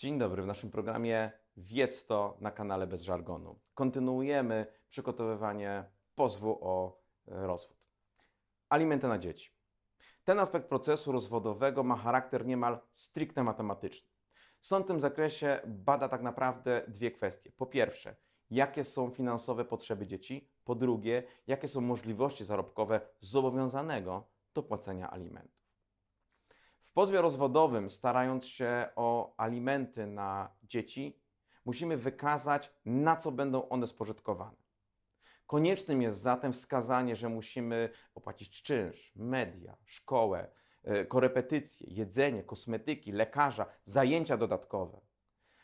Dzień dobry, w naszym programie Wiedz to na kanale Bez Żargonu. Kontynuujemy przygotowywanie pozwu o e, rozwód. Alimenty na dzieci. Ten aspekt procesu rozwodowego ma charakter niemal stricte matematyczny. Sąd w tym zakresie bada tak naprawdę dwie kwestie. Po pierwsze, jakie są finansowe potrzeby dzieci? Po drugie, jakie są możliwości zarobkowe zobowiązanego do płacenia alimentów. W pozwie rozwodowym, starając się o alimenty na dzieci, musimy wykazać, na co będą one spożytkowane. Koniecznym jest zatem wskazanie, że musimy opłacić czynsz, media, szkołę, e, korepetycje, jedzenie, kosmetyki, lekarza, zajęcia dodatkowe.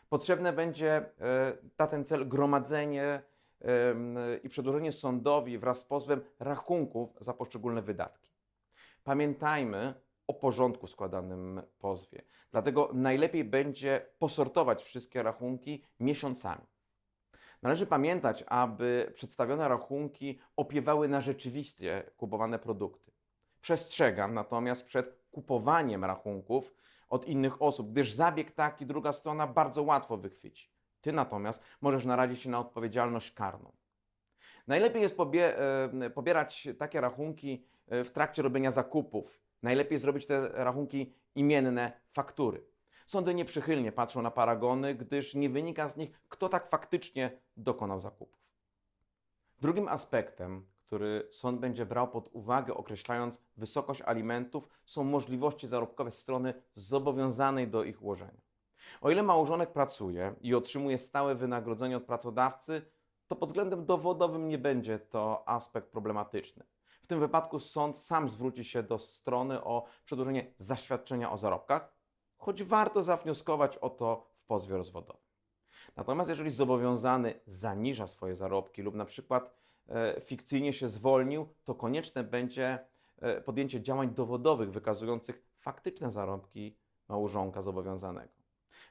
Potrzebne będzie e, na ten cel gromadzenie i przedłożenie sądowi wraz z pozwem rachunków za poszczególne wydatki. Pamiętajmy o porządku składanym pozwie. Dlatego najlepiej będzie posortować wszystkie rachunki miesiącami. Należy pamiętać, aby przedstawione rachunki opiewały na rzeczywiście kupowane produkty. Przestrzegam natomiast przed kupowaniem rachunków od innych osób, gdyż zabieg taki druga strona bardzo łatwo wychwyci. Ty natomiast możesz narazić się na odpowiedzialność karną. Najlepiej jest e, pobierać takie rachunki e, w trakcie robienia zakupów. Najlepiej zrobić te rachunki imienne faktury. Sądy nieprzychylnie patrzą na paragony, gdyż nie wynika z nich, kto tak faktycznie dokonał zakupów. Drugim aspektem, który sąd będzie brał pod uwagę, określając wysokość alimentów, są możliwości zarobkowe strony zobowiązanej do ich ułożenia. O ile małżonek pracuje i otrzymuje stałe wynagrodzenie od pracodawcy, to pod względem dowodowym nie będzie to aspekt problematyczny. W tym wypadku sąd sam zwróci się do strony o przedłożenie zaświadczenia o zarobkach, choć warto zawnioskować o to w pozwie rozwodowym. Natomiast jeżeli zobowiązany zaniża swoje zarobki lub na przykład e, fikcyjnie się zwolnił, to konieczne będzie e, podjęcie działań dowodowych wykazujących faktyczne zarobki małżonka zobowiązanego.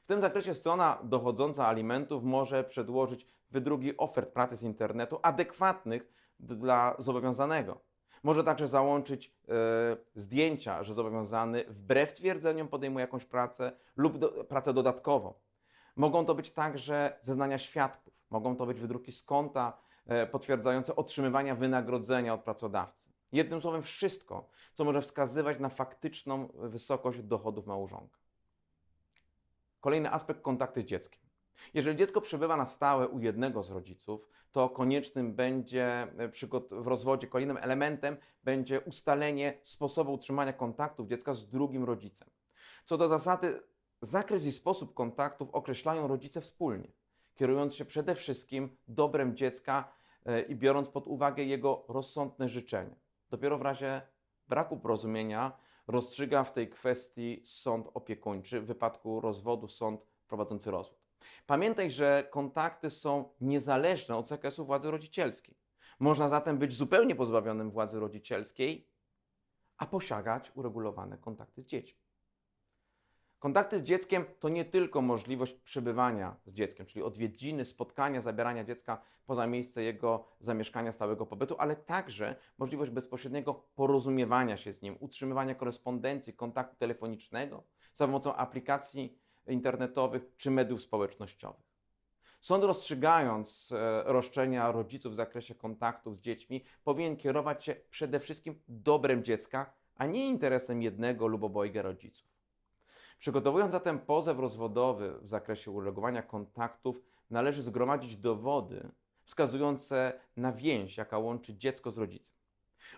W tym zakresie strona dochodząca alimentów może przedłożyć wydrugi ofert pracy z internetu adekwatnych dla zobowiązanego. Może także załączyć e, zdjęcia, że zobowiązany wbrew twierdzeniom podejmuje jakąś pracę lub do, pracę dodatkową. Mogą to być także zeznania świadków, mogą to być wydruki z konta e, potwierdzające otrzymywania wynagrodzenia od pracodawcy. Jednym słowem, wszystko, co może wskazywać na faktyczną wysokość dochodów małżonka. Kolejny aspekt kontakty z dzieckiem. Jeżeli dziecko przebywa na stałe u jednego z rodziców, to koniecznym będzie e, w rozwodzie, kolejnym elementem będzie ustalenie sposobu utrzymania kontaktów dziecka z drugim rodzicem. Co do zasady, zakres i sposób kontaktów określają rodzice wspólnie, kierując się przede wszystkim dobrem dziecka e, i biorąc pod uwagę jego rozsądne życzenia. Dopiero w razie braku porozumienia rozstrzyga w tej kwestii sąd opiekuńczy, w wypadku rozwodu sąd prowadzący rozwód. Pamiętaj, że kontakty są niezależne od zakresu władzy rodzicielskiej. Można zatem być zupełnie pozbawionym władzy rodzicielskiej, a posiadać uregulowane kontakty z dziećmi. Kontakty z dzieckiem to nie tylko możliwość przebywania z dzieckiem, czyli odwiedziny, spotkania, zabierania dziecka poza miejsce jego zamieszkania stałego pobytu, ale także możliwość bezpośredniego porozumiewania się z nim, utrzymywania korespondencji, kontaktu telefonicznego za pomocą aplikacji internetowych czy mediów społecznościowych. Sąd rozstrzygając e, roszczenia rodziców w zakresie kontaktów z dziećmi powinien kierować się przede wszystkim dobrem dziecka, a nie interesem jednego lub obojga rodziców. Przygotowując zatem pozew rozwodowy w zakresie uregulowania kontaktów, należy zgromadzić dowody wskazujące na więź, jaka łączy dziecko z rodzicem.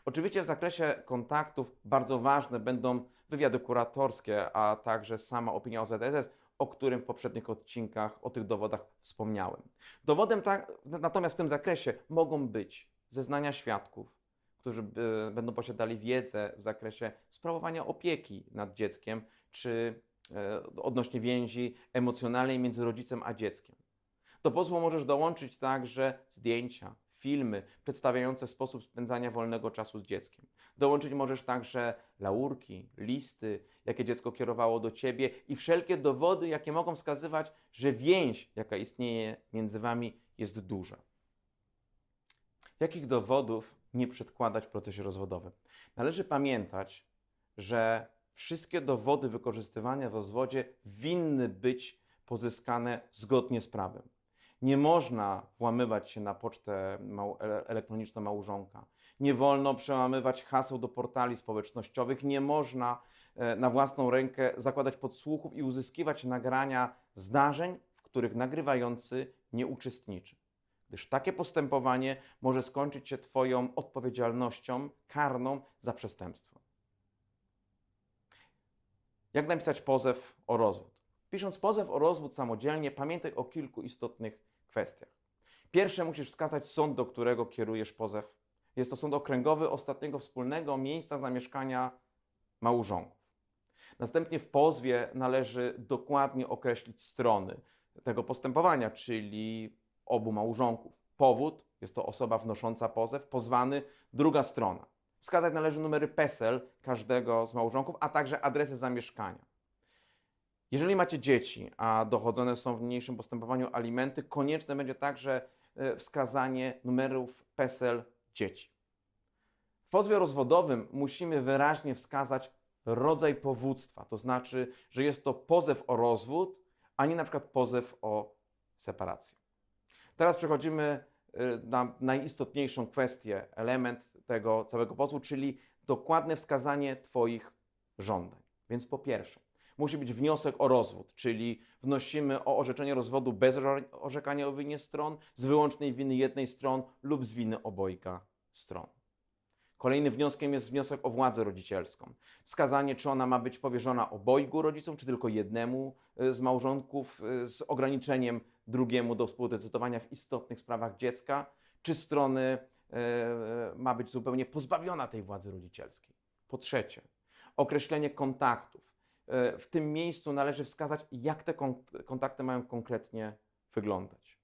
Oczywiście w zakresie kontaktów bardzo ważne będą wywiady kuratorskie, a także sama opinia OZSS, o którym w poprzednich odcinkach o tych dowodach wspomniałem. Dowodem tak, natomiast w tym zakresie mogą być zeznania świadków, którzy by, będą posiadali wiedzę w zakresie sprawowania opieki nad dzieckiem, czy e, odnośnie więzi emocjonalnej między rodzicem a dzieckiem. Do pozwu możesz dołączyć także zdjęcia, filmy przedstawiające sposób spędzania wolnego czasu z dzieckiem. Dołączyć możesz także laurki, listy, jakie dziecko kierowało do ciebie i wszelkie dowody, jakie mogą wskazywać, że więź, jaka istnieje między wami, jest duża. Jakich dowodów nie przedkładać w procesie rozwodowym? Należy pamiętać, że wszystkie dowody wykorzystywane w rozwodzie winny być pozyskane zgodnie z prawem. Nie można włamywać się na pocztę elektroniczną małżonka. Nie wolno przełamywać haseł do portali społecznościowych. Nie można e, na własną rękę zakładać podsłuchów i uzyskiwać nagrania zdarzeń, w których nagrywający nie uczestniczy. Gdyż takie postępowanie może skończyć się Twoją odpowiedzialnością karną za przestępstwo. Jak napisać pozew o rozwód? Pisząc pozew o rozwód samodzielnie, pamiętaj o kilku istotnych kwestiach. Pierwsze, musisz wskazać sąd, do którego kierujesz pozew. Jest to sąd okręgowy ostatniego wspólnego miejsca zamieszkania małżonków. Następnie w pozwie należy dokładnie określić strony tego postępowania, czyli obu małżonków. Powód jest to osoba wnosząca pozew, pozwany, druga strona. Wskazać należy numery PESEL każdego z małżonków, a także adresy zamieszkania. Jeżeli macie dzieci, a dochodzone są w niniejszym postępowaniu alimenty, konieczne będzie także e, wskazanie numerów PESEL dzieci. W pozwie rozwodowym musimy wyraźnie wskazać rodzaj powództwa, to znaczy, że jest to pozew o rozwód, a nie na przykład pozew o separację. Teraz przechodzimy y, na najistotniejszą kwestię, element tego całego pozwu, czyli dokładne wskazanie Twoich żądań. Więc po pierwsze, musi być wniosek o rozwód, czyli wnosimy o orzeczenie rozwodu bez orze- orzekania o winie stron, z wyłącznej winy jednej stron lub z winy obojga stron. Kolejnym wnioskiem jest wniosek o władzę rodzicielską. Wskazanie, czy ona ma być powierzona obojgu rodzicom, czy tylko jednemu y, z małżonków, y, z ograniczeniem drugiemu do współdecydowania w istotnych sprawach dziecka, czy strony y, ma być zupełnie pozbawiona tej władzy rodzicielskiej. Po trzecie, określenie kontaktów. Y, W tym miejscu należy wskazać, jak te kon- kontakty mają konkretnie wyglądać.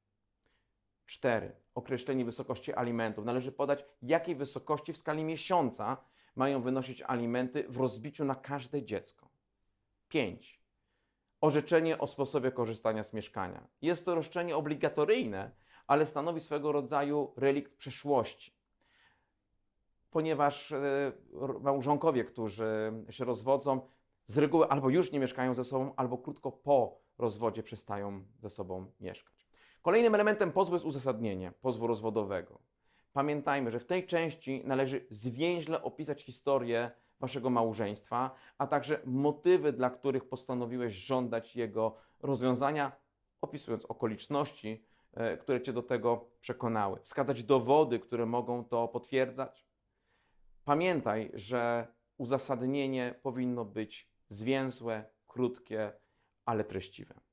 4. Określenie wysokości alimentów. Należy podać, jakiej wysokości w skali miesiąca mają wynosić alimenty w rozbiciu na każde dziecko. 5. Orzeczenie o sposobie korzystania z mieszkania. Jest to roszczenie obligatoryjne, ale stanowi swego rodzaju relikt przeszłości. Ponieważ e, małżonkowie, którzy się rozwodzą, z reguły albo już nie mieszkają ze sobą, albo krótko po rozwodzie przestają ze sobą mieszkać. Kolejnym elementem pozwu jest uzasadnienie pozwu rozwodowego. Pamiętajmy, że w tej części należy zwięźle opisać historię waszego małżeństwa, a także motywy, dla których postanowiłeś żądać jego rozwiązania, opisując okoliczności, e, które cię do tego przekonały. Wskazać dowody, które mogą to potwierdzać. Pamiętaj, że uzasadnienie powinno być zwięzłe, krótkie, ale treściwe.